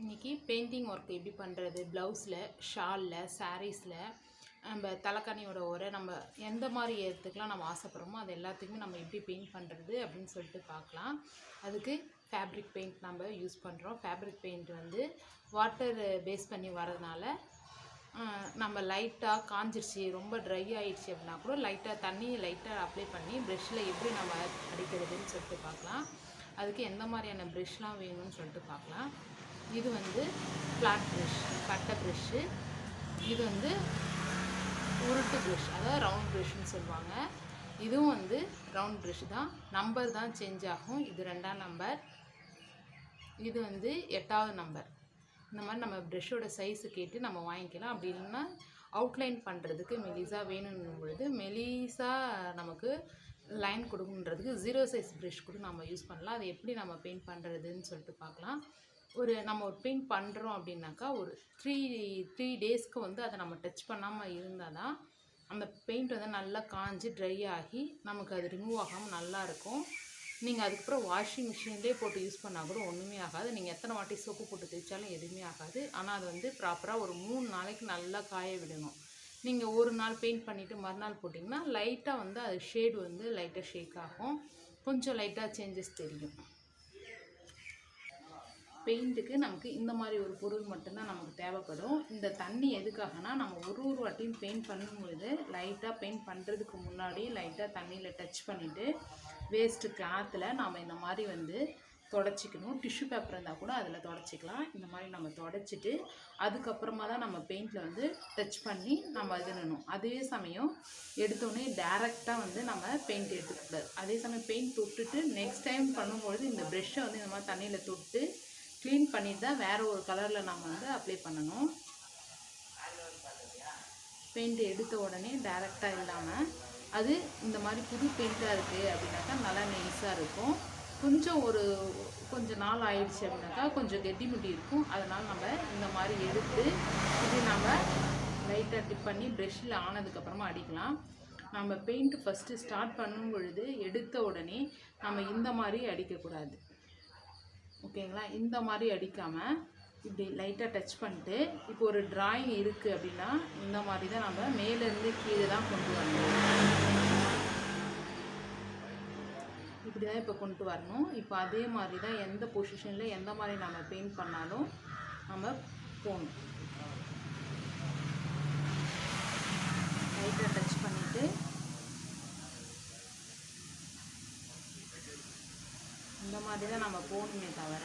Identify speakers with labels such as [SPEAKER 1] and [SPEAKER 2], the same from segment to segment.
[SPEAKER 1] இன்றைக்கி painting work எப்படி பண்ணுறது ப்ளவுஸில் ஷாலில் சாரீஸில் நம்ம தலைக்கணியோட உரை நம்ம எந்த மாதிரி இடத்துக்குலாம் நம்ம ஆசைப்படுறோமோ அது எல்லாத்துக்குமே நம்ம எப்படி பெயிண்ட் பண்ணுறது அப்படின்னு சொல்லிட்டு பார்க்கலாம். அதுக்கு ஃபேப்ரிக் பெயிண்ட் நம்ம யூஸ் பண்ணுறோம் ஃபேப்ரிக் பெயிண்ட் வந்து வாட்டர் பேஸ் பண்ணி வரதுனால நம்ம லைட்டாக காஞ்சிருச்சு ரொம்ப ட்ரை ஆகிடுச்சி அப்படின்னா கூட லைட்டாக தண்ணி லைட்டாக அப்ளை பண்ணி ப்ரெஷ்ஷில் எப்படி நம்ம அடிக்கிறதுன்னு சொல்லிட்டு பார்க்கலாம். அதுக்கு எந்த மாதிரியான ப்ரெஷ்லாம் வேணும்னு சொல்லிட்டு பார்க்கலாம். இது வந்து ஃப்ளாட் ப்ரெஷ் கட்டை ப்ரெஷ்ஷு இது வந்து உருட்டு ப்ரெஷ் அதாவது ரவுண்ட் ப்ரெஷ்னு சொல்லுவாங்க. இதுவும் வந்து ரவுண்ட் ப்ரெஷ் தான். நம்பர் தான் சேஞ்ச் ஆகும். இது ரெண்டாம் நம்பர் இது வந்து எட்டாவது நம்பர் இந்த மாதிரி நம்ம ப்ரெஷ்ஷோட சைஸு கேட்டு நம்ம வாங்கிக்கலாம். அப்படி இல்லைன்னா அவுட்லைன் பண்ணுறதுக்கு மெலிசா வேணும்னும் பொழுது மெலிசா நமக்கு லைன் கொடுக்குன்றதுக்கு ஜீரோ சைஸ் ப்ரெஷ் கூட நம்ம யூஸ் பண்ணலாம். அதை எப்படி நம்ம பெயிண்ட் பண்ணுறதுன்னு சொல்லிட்டு பார்க்கலாம். ஒரு நம்ம ஒரு பெயிண்ட் பண்ணுறோம் அப்படின்னாக்கா ஒரு த்ரீ த்ரீ டேஸ்க்கு வந்து அதை நம்ம டச் பண்ணாமல் இருந்தால் தான் அந்த பெயிண்ட் வந்து நல்லா காஞ்சு ட்ரை ஆகி நமக்கு அது ரிமூவ் ஆகாமல் நல்லாயிருக்கும் நீங்கள் அதுக்கப்புறம் வாஷிங் மிஷின்லேயே போட்டு யூஸ் பண்ணால் கூட ஒன்றுமே ஆகாது. நீங்கள் எத்தனை வாட்டி சோப்பு போட்டு தேய்ச்சாலும் எதுவுமே ஆகாது. ஆனால் அது வந்து ப்ராப்பராக ஒரு மூணு நாளைக்கு நல்லா காய விடணும். நீங்கள் ஒரு நாள் பெயிண்ட் பண்ணிவிட்டு மறுநாள் போட்டிங்கன்னா லைட்டாக வந்து அது ஷேடு வந்து லைட்டாக ஷேக் ஆகும். கொஞ்சம் லைட்டாக சேஞ்சஸ் தெரியும். பெயிண்ட்டுக்கு நமக்கு இந்த மாதிரி ஒரு பொருள் மட்டும்தான் நமக்கு தேவைப்படும். இந்த தண்ணி எதுக்காகனா நம்ம ஒரு ஒரு வாட்டியும் பெயிண்ட் பண்ணும்பொழுது லைட்டாக பெயிண்ட் பண்ணுறதுக்கு முன்னாடி லைட்டாக தண்ணியில் டச் பண்ணிவிட்டு வேஸ்ட்டு கிளாத்தில் நாம் இந்த மாதிரி வந்து தொடச்சிக்கணும். டிஷ்யூ பேப்பர் இருந்தால் கூட அதில் தொடச்சிக்கலாம். இந்த மாதிரி நம்ம தொடச்சிட்டு அதுக்கப்புறமா தான் நம்ம பெயிண்டில் வந்து டச் பண்ணி நம்ம இதுனணும் அதே சமயம் எடுத்தோடனே டேரெக்டாக வந்து நம்ம பெயிண்ட் எடுத்துக்கூடாது அதே சமயம் பெயிண்ட் தொட்டுட்டு நெக்ஸ்ட் டைம் பண்ணும்பொழுது இந்த ப்ரெஷ்ஷை வந்து இந்த மாதிரி தண்ணியில் தொட்டு க்ளீன் பண்ணிட்டு தான் வேறு ஒரு கலரில் நம்ம வந்து அப்ளை பண்ணணும். பெயிண்ட் எடுத்த உடனே டேரெக்டாக இல்லாமல் அது இந்த மாதிரி புது பெயிண்ட்டாக இருக்குது அப்படின்னாக்கா நல்லா நைஸாக இருக்கும். கொஞ்சம் ஒரு கொஞ்சம் நாள் ஆயிடுச்சு அப்படின்னாக்கா கொஞ்சம் கெட்டி முட்டி இருக்கும். அதனால் நம்ம இந்த மாதிரி எடுத்து இது நம்ம லைட்டாக டிப் பண்ணி ப்ரெஷ்ஷில் ஆனதுக்கப்புறமா அடிக்கலாம். நம்ம பெயிண்ட் ஃபஸ்ட்டு ஸ்டார்ட் பண்ணும் பொழுது எடுத்த உடனே நம்ம இந்த மாதிரி அடிக்கக்கூடாது. ஓகேங்களா? இந்த மாதிரி அடிக்காமல் இப்படி லைட்டாக டச் பண்ணிட்டு இப்போ ஒரு டிராயிங் இருக்குது அப்படின்னா இந்த மாதிரி தான் நம்ம மேலேருந்து கீழே தான் கொண்டு வரணும். இப்படி தான் இப்போ கொண்டு வரணும். இப்போ அதே மாதிரி தான் எந்த பொசிஷனில் எந்த மாதிரி நம்ம பெயிண்ட் பண்ணாலும் நம்ம போகணும். லைட்டாக டச் பண்ணிவிட்டு இந்த மாதிரி தான் நம்ம போகணுமே தவிர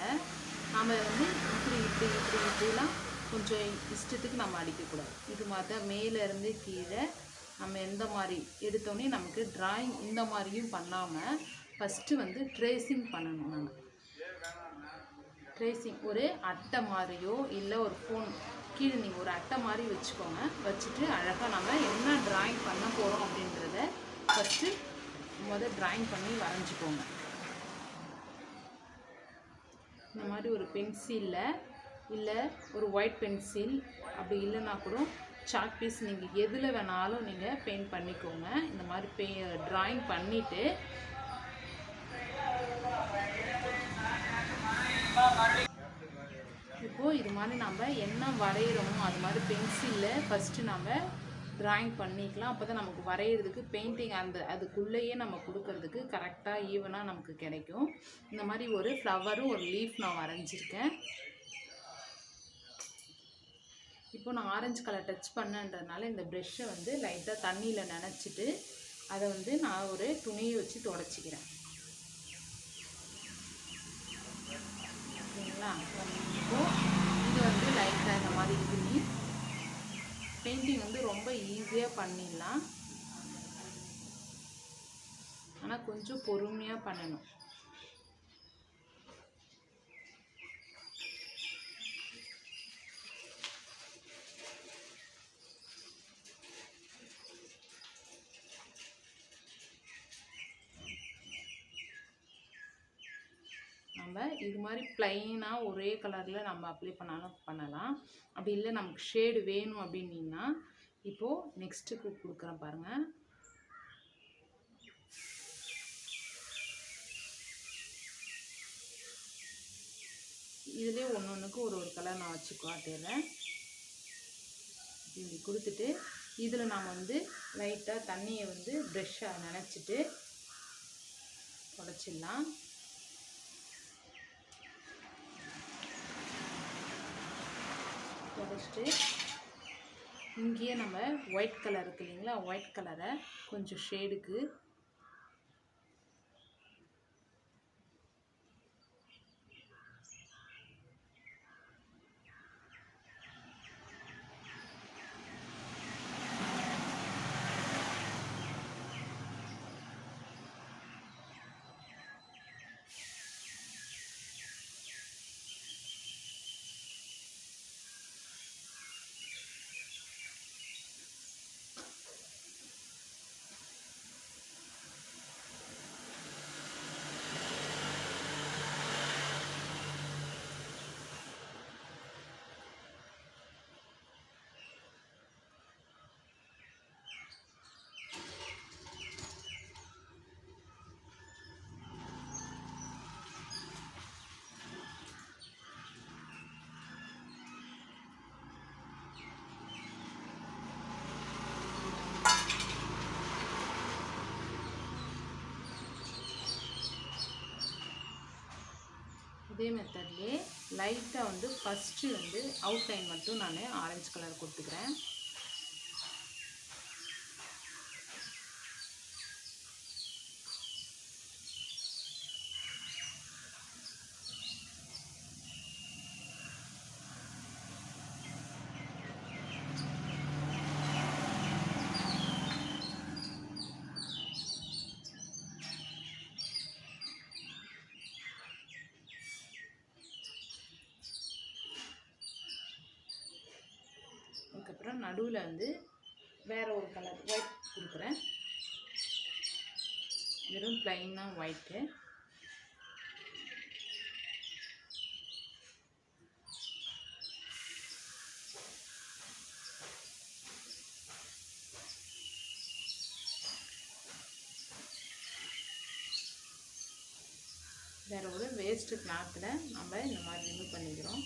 [SPEAKER 1] நம்ம வந்து இப்படி இப்படி இப்படி இப்படிலாம் கொஞ்சம் இஷ்டத்துக்கு நம்ம அடிக்கக்கூடாது. இது மாதிரி தான் மேலேருந்து கீழே நம்ம எந்த மாதிரி எடுத்தோடனே நமக்கு ட்ராயிங் இந்த மாதிரியும் பண்ணாமல் ஃபஸ்ட்டு வந்து ட்ரேசிங் பண்ணணும் நம்ம ட்ரேசிங் ஒரு அட்டை மாதிரியோ இல்லை ஒரு ஃபோன் கீழே நீங்கள் ஒரு அட்டை மாதிரி வச்சுக்கோங்க. வச்சுட்டு அழகாக நம்ம என்ன ட்ராயிங் பண்ண போகிறோம் அப்படின்றத ஃபஸ்ட்டு முதல் ட்ராயிங் பண்ணி வரைஞ்சிக்கோங்க. இந்த மாதிரி ஒரு பென்சிலில் இல்லை ஒரு ஒயிட் பென்சில் அப்படி இல்லைன்னா கூட சாக் பீஸ் நீங்கள் எதில் வேணாலும் நீங்கள் பெயிண்ட் பண்ணிக்கோங்க. இந்த மாதிரி பெ ட்ராயிங் பண்ணிவிட்டு இப்போது இது மாதிரி நம்ம என்ன வரைகிறோமோ அது மாதிரி பென்சிலில் ஃபஸ்ட்டு நம்ம ட்ராயிங் பண்ணிக்கலாம். அப்போ தான் நமக்கு வரைகிறதுக்கு பெயிண்டிங் அந்த அதுக்குள்ளேயே நம்ம கொடுக்கறதுக்கு கரெக்டாக ஈவனாக நமக்கு கிடைக்கும். இந்த மாதிரி ஒரு ஃப்ளவரும் ஒரு லீஃப் நான் வரைஞ்சிருக்கேன். இப்போ நான் ஆரஞ்சு கலர் டச் பண்ணன்றதுனால இந்த ப்ரெஷ்ஷை வந்து லைட்டாக தண்ணியில் நினச்சிட்டு அதை வந்து நான் ஒரு துணியை வச்சு தொடச்சிக்கிறேன். ஓகேங்களா? இப்போ இது வந்து லைட்டாக இந்த மாதிரி துணி பெயிண்டிங் வந்து ரொம்ப ஈஸியாக பண்ணிடலாம். ஆனால் கொஞ்சம் பொறுமையாக பண்ணணும். நம்ம இது மாதிரி ப்ளைனாக ஒரே கலரில் நம்ம அப்ளை பண்ணாலும் பண்ணலாம். அப்படி இல்லை நமக்கு ஷேடு வேணும் அப்படின்னீங்கன்னா இப்போது நெக்ஸ்ட்டுக்கு கொடுக்குறேன் பாருங்கள் இதுலேயே ஒன்று ஒன்றுக்கு ஒரு ஒரு கலர் நான் வச்சு காட்டிடுறேன். இப்படி கொடுத்துட்டு இதில் நாம் வந்து லைட்டாக தண்ணியை வந்து ப்ரெஷ்ஷாக நினச்சிட்டு தொடச்சிடலாம். தொடச்சிட்டு இங்கேயே நம்ம ஒயிட் கலர் இருக்கு இல்லைங்களா? ஒயிட் கலரை கொஞ்சம் ஷேடுக்கு இதே மெத்தட்லேயே லைட்டாக வந்து ஃபஸ்ட்டு வந்து அவுட்லைன் மட்டும் நான் ஆரஞ்சு கலர் கொடுத்துக்கிறேன். அப்புறம் நடுவில் வந்து வேறு ஒரு கலர் ஒயிட் கொடுக்குறேன். வெறும் ப்ளைனாக ஒயிட்டு வேறு ஒரு வேஸ்ட்டு கிளாத்தில் நம்ம இந்த மாதிரி ரிமூவ் பண்ணிக்கிறோம்.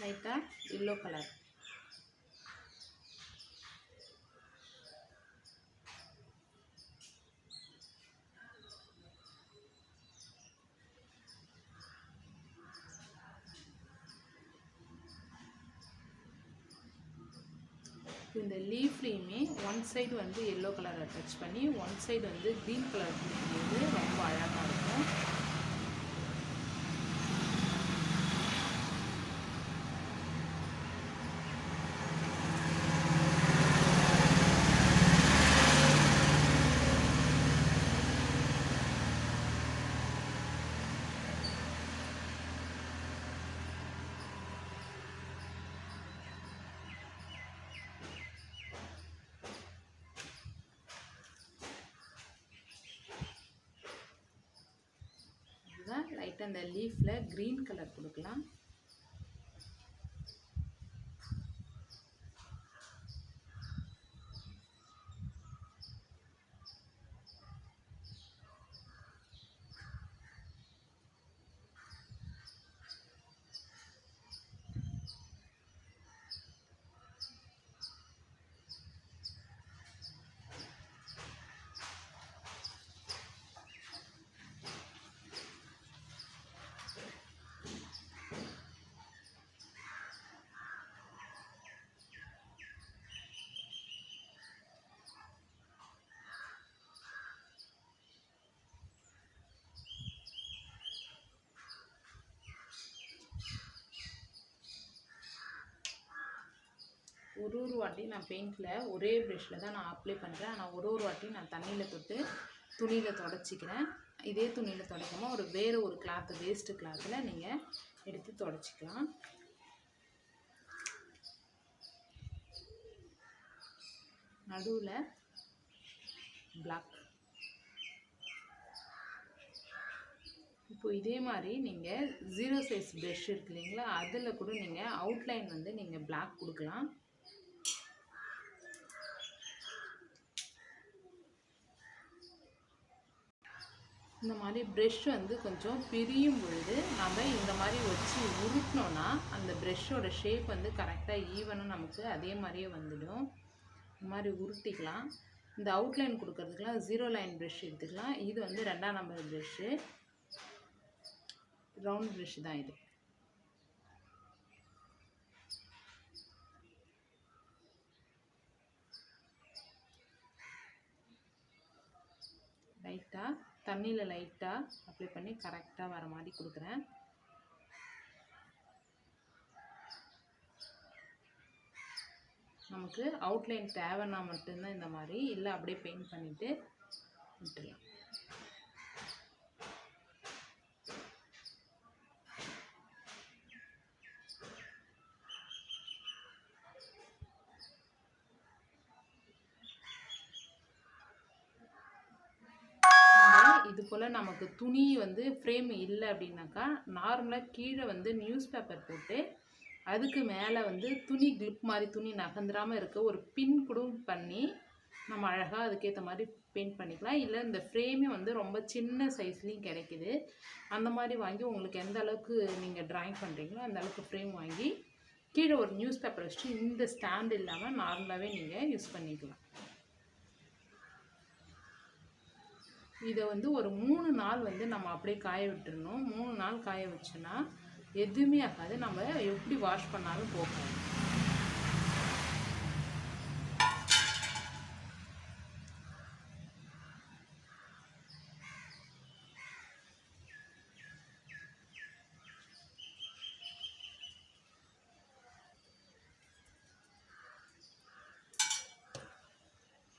[SPEAKER 1] லைட்டாக எல்லோ கலர் இந்த லீஃப்லேயுமே ஒன் சைடு வந்து எல்லோ கலரை டச் பண்ணி ஒன் சைடு வந்து க்ரீன் கலர் கொடுக்கும்போது ரொம்ப அழகாக இருக்கும். லைட்டாக அந்த லீஃபில் க்ரீன் கலர் கொடுக்கலாம். ஒரு ஒரு வாட்டி நான் பெயிண்டில் ஒரே ப்ரெஷ்ஷில் தான் நான் அப்ளை பண்ணுறேன் ஆனால் ஒரு ஒரு வாட்டி நான் தண்ணியில் தொட்டு துணியில் தொடச்சிக்கிறேன். இதே துணியில் துடைக்காம ஒரு வேறு ஒரு கிளாத்து வேஸ்ட்டு கிளாத்தில் நீங்கள் எடுத்து தொடச்சிக்கலாம். நடுவில் பிளாக் இப்போ இதே மாதிரி நீங்கள் ஜீரோ சைஸ் ப்ரஷ் இருக்கு இல்லைங்களா? அதில் கூட நீங்கள் அவுட்லைன் வந்து நீங்கள் பிளாக் கொடுக்கலாம். இந்த மாதிரி ப்ரெஷ் வந்து கொஞ்சம் பிரியும் பொழுது நம்ம இந்த மாதிரி வச்சு உருட்டினோன்னா அந்த ப்ரெஷ்ஷோட ஷேப் வந்து கரெக்டாக ஈவனாக நமக்கு அதே மாதிரியே வந்துடும். இந்த மாதிரி உருட்டிக்கலாம். இந்த அவுட்லைன் கொடுக்கறதுக்குலாம் ஜீரோ லைன் ப்ரெஷ் எடுத்துக்கலாம். இது வந்து ரெண்டாம் நம்பர் ப்ரெஷ்ஷு ரவுண்ட் ப்ரெஷ் தான் இது. லைட்டாக தண்ணியில் லைட்டாக அப்ளை பண்ணி கரெக்டாக வர மாதிரி கொடுக்குறேன். நமக்கு அவுட்லைன் தேவைன்னா மட்டும்தான் இந்த மாதிரி இல்லை அப்படியே பெயிண்ட் பண்ணிவிட்டு விட்டுடலாம் இந்த இது போல் நமக்கு துணி வந்து ஃப்ரேம் இல்லை அப்படின்னாக்கா நார்மலாக கீழே வந்து நியூஸ் பேப்பர் போட்டு அதுக்கு மேலே வந்து துணி கிளிப் மாதிரி துணி நகந்துடாமல் இருக்க ஒரு பின் கூட பண்ணி நம்ம அழகாக அதுக்கேற்ற மாதிரி பெயிண்ட் பண்ணிக்கலாம். இல்லை இந்த ஃப்ரேமே வந்து ரொம்ப சின்ன சைஸ்லேயும் கிடைக்குது. அந்த மாதிரி வாங்கி உங்களுக்கு எந்த அளவுக்கு நீங்கள் ட்ராயிங் பண்ணுறீங்களோ அந்த அளவுக்கு ஃப்ரேம் வாங்கி கீழே ஒரு நியூஸ் பேப்பர் வச்சுட்டு இந்த ஸ்டாண்ட் இல்லாமல் நார்மலாகவே நீங்கள் யூஸ் பண்ணிக்கலாம். இதை வந்து ஒரு மூணு நாள் வந்து நம்ம அப்படியே காய விட்டுருணும் மூணு நாள் காய வச்சோன்னா எதுவுமே ஆகாது. நம்ம எப்படி வாஷ் பண்ணாலும் போகாது.